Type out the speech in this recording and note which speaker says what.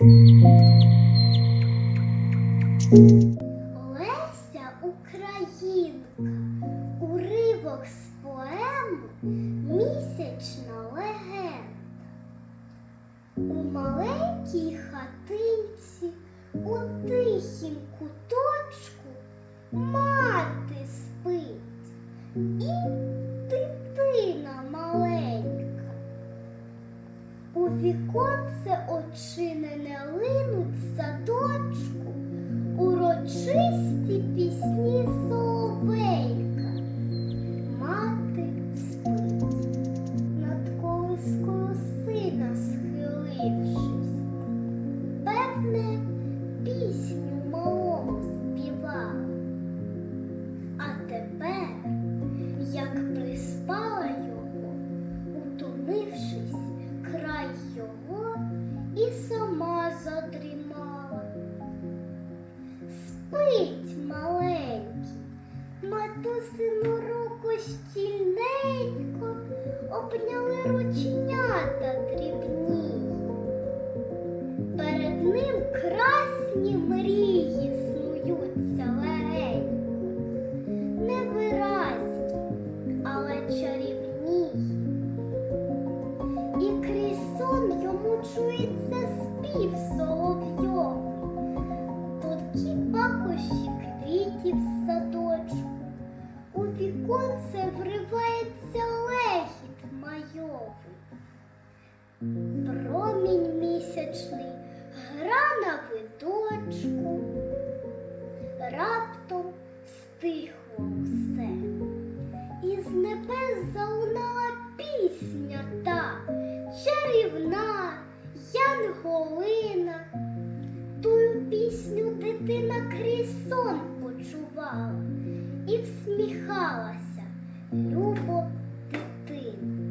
Speaker 1: Леся Українка, уривок з поеми Місячна легенда. У маленькій хатинці, у тихім куточку мати спить і дитина маленька. У віконце очинене leaves. Чується спів соловйовий, тонкі пахощі квітів з садочку. У віконце вривається легіт майовий. Промінь місячний гра на видочку, раптом стихло все, і з небес залунала пісня та чарівна, Янголина, тую пісню дитина крізь сон почувала і всміхалася любо дитину.